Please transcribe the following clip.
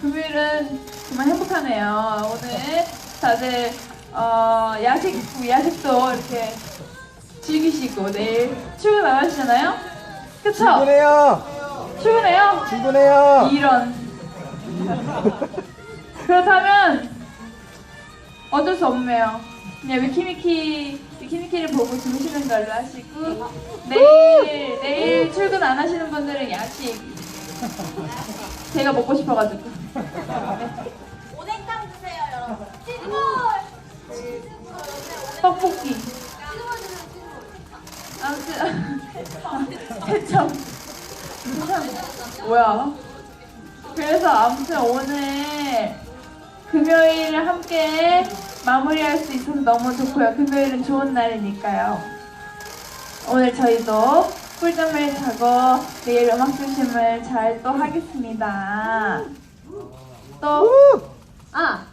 금요일은 정말 행복하네요. 오늘 다들 어, 야식, 야식도 이렇게 즐기시고 내일 출근 안 하시잖아요? 그쵸? 출근해요. 출근해요? 출근해요. 이런. 그렇다면 어쩔 수 없네요. 그냥 위키미키 위키미키를 보고 주무시는 걸로 하시고 내일 내일 출근 안 하시는 분들은 야식. 제가 먹고 싶어가지고. 오뎅탕 드세요, 여러분. 치즈볼! 치즈볼. 떡볶이. 치즈볼 드세요. 아무튼 세참 뭐야? 그래서 아무튼 오늘 금요일을 함께 마무리할 수 있어서 너무 좋고요. 금요일은 좋은 날이니까요. 오늘 저희도 꿀잠을 자고 내일 음악 중심을 잘 또 하겠습니다. 또 우! 아,